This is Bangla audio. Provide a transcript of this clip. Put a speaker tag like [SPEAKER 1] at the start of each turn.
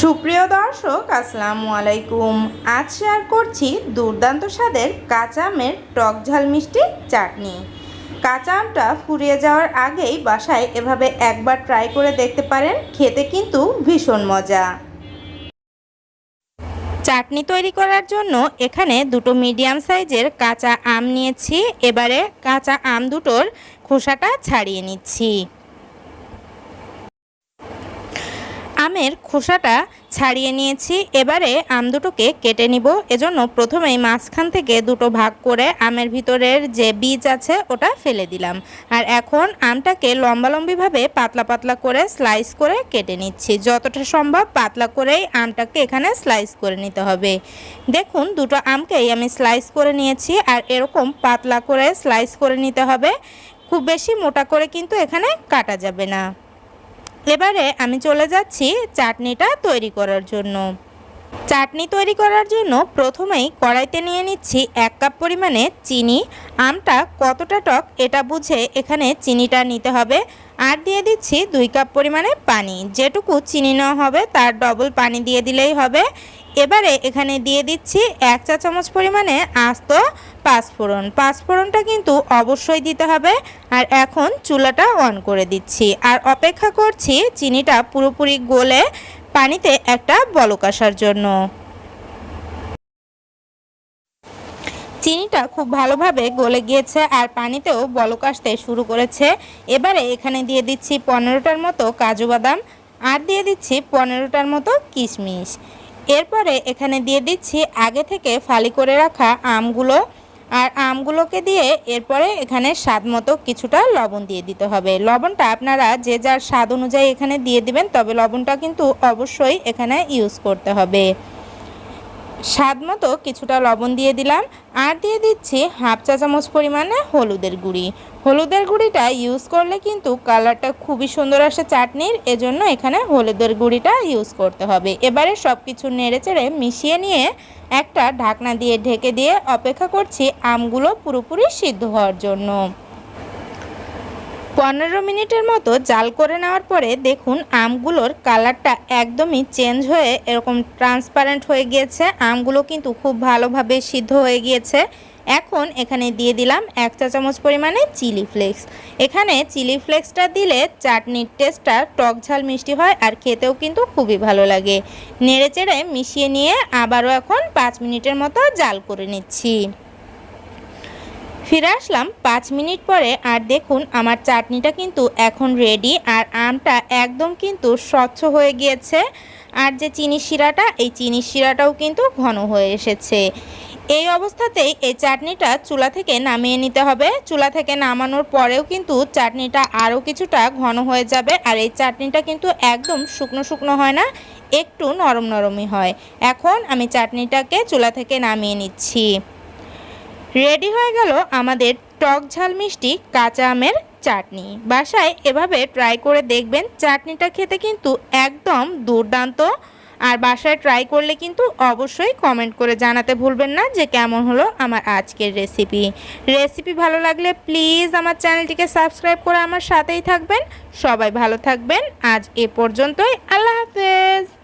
[SPEAKER 1] সুপ্রিয় দর্শক, আসসালামু আলাইকুম। আজ শেয়ার করছি দুর্দান্ত স্বাদের কাঁচা আমের টক ঝাল মিষ্টি চাটনি। কাঁচা আমটা ফুরিয়ে যাওয়ার আগেই বাসায় এভাবে একবার ট্রাই করে দেখতে পারেন, খেতে কিন্তু ভীষণ মজা। চাটনি তৈরি করার জন্য এখানে দুটো মিডিয়াম সাইজের কাঁচা আম নিয়েছি। এবারে কাঁচা আম দুটোর খোসাটা ছাড়িয়ে নিচ্ছি। আমের খোসাটা ছাড়িয়ে নিয়েছি। এবারে আম দুটোকে কেটে নিব। এজন্য প্রথমেই মাঝখান থেকে দুটো ভাগ করে আমের ভিতরের যে বীজ আছে, ওটা ফেলে দিলাম। আর এখন আমটাকে লম্বালম্বিভাবে পাতলা পাতলা করে স্লাইস করে কেটে নিচ্ছি। যতটা সম্ভব পাতলা করেই আমটাকে এখানে স্লাইস করে নিতে হবে। দেখুন, দুটো আমকেই আমি স্লাইস করে নিয়েছি আর এরকম পাতলা করে স্লাইস করে নিতে হবে। খুব বেশি মোটা করে কিন্তু এখানে কাটা যাবে না। এবারে আমি চলে যাচ্ছি চাটনিটা তৈরি করার জন্য। চাটনি তৈরি করার জন্য প্রথমেই কড়াইতে নিয়ে নিচ্ছি এক কাপ পরিমাণে চিনি। আমটা কতটা টক এটা বুঝে এখানে চিনিটা নিতে হবে। আর দিয়ে দিচ্ছি দুই কাপ পরিমাণে পানি। যেটুকু চিনি নেওয়া হবে তার ডবল পানি দিয়ে দিলেই হবে। এবারে এখানে দিয়ে দিচ্ছি এক চা চামচ পরিমাণে আস্ত পাঁচফোড়ন। পাঁচফোড়নটা কিন্তু অবশ্যই দিতে হবে। আর এখন চুলাটা অন করে দিচ্ছি। আর অপেক্ষা করছি চিনিটা পুরোপুরি গলে পানিতে একটা বলক আসার জন্য। চিনিটা খুব ভালোভাবে গলে গিয়েছে আর পানিতেও বলক আসতে শুরু করেছে। এবারে এখানে দিয়ে দিচ্ছি পনেরোটার মতো কাজু বাদাম আর দিয়ে দিচ্ছি পনেরোটার মতো কিশমিশ। এরপরে এখানে দিয়ে দিচ্ছি আগে থেকে ফালি করে রাখা আমগুলো আর আমগুলোকে দিয়ে এরপরে এখানে স্বাদ মতো কিছুটা লবণ দিয়ে দিতে হবে। লবণটা আপনারা যে যার স্বাদ অনুযায়ী এখানে দিয়ে দিবেন, তবে লবণটা কিন্তু অবশ্যই এখানে ইউজ করতে হবে। স্বাদ মতো কিছুটা লবণ দিয়ে দিলাম আর দিয়ে দিচ্ছি হাফ চা চামচ পরিমাণে হলুদের গুঁড়ি। হলুদের গুঁড়িটা ইউজ করলে কিন্তু কালারটা খুবই সুন্দর আসে চাটনির, এজন্য এখানে হলুদের গুঁড়িটা ইউজ করতে হবে। এবারে সব কিছু নেড়ে চেড়ে মিশিয়ে নিয়ে একটা ঢাকনা দিয়ে ঢেকে দিয়ে অপেক্ষা করছি আমগুলো পুরোপুরি সিদ্ধ হওয়ার জন্য। পনেরো মিনিটের মতো জাল করে নেওয়ার পরে দেখুন আমগুলোর কালারটা একদমই চেঞ্জ হয়ে এরকম ট্রান্সপারেন্ট হয়ে গিয়েছে। আমগুলো কিন্তু খুব ভালোভাবে সিদ্ধ হয়ে গিয়েছে। এখন এখানে দিয়ে দিলাম এক চা চামচ পরিমাণে চিলি ফ্লেক্স। এখানে চিলি ফ্লেক্সটা দিলে চাটনির টেস্টটা টক ঝাল মিষ্টি হয় আর খেতেও কিন্তু খুবই ভালো লাগে। নেড়ে চেড়ে মিশিয়ে নিয়ে আবারও এখন পাঁচ মিনিটের মতো জাল করে নিচ্ছি। ফিরে আসলাম পাঁচ মিনিট পরে আর দেখুন আমার চাটনিটা কিন্তু এখন রেডি আর আমটা একদম কিন্তু স্বচ্ছ হয়ে গিয়েছে। আর যে চিনি শিরাটা, এই চিনি শিরাটাও কিন্তু ঘন হয়ে এসেছে। এই অবস্থাতেই এই চাটনিটা চুলা থেকে নামিয়ে নিতে হবে। চুলা থেকে নামানোর পরেও কিন্তু চাটনিটা আরও কিছুটা ঘন হয়ে যাবে আর এই চাটনিটা কিন্তু একদম শুকনো শুকনো হয় না, একটু নরম নরমই হয়। এখন আমি চাটনিটাকে চুলা থেকে নামিয়ে নিচ্ছি। রেডি হয়ে গেল আমাদের টক ঝাল মিষ্টি কাঁচা আমের চাটনি। বাসায় এভাবে ট্রাই করে দেখবেন চাটনিটা খেতে কিন্তু একদম দুর্দান্ত। আর বাসায় ট্রাই করলে কিন্তু অবশ্যই কমেন্ট করে জানাতে ভুলবেন না যে কেমন হলো আমার আজকের রেসিপি। রেসিপি ভালো লাগলে প্লিজ আমার চ্যানেলটিকে সাবস্ক্রাইব করে আমার সাথেই থাকবেন। সবাই ভালো থাকবেন। আজ এ পর্যন্তই। আল্লাহ হাফেজ।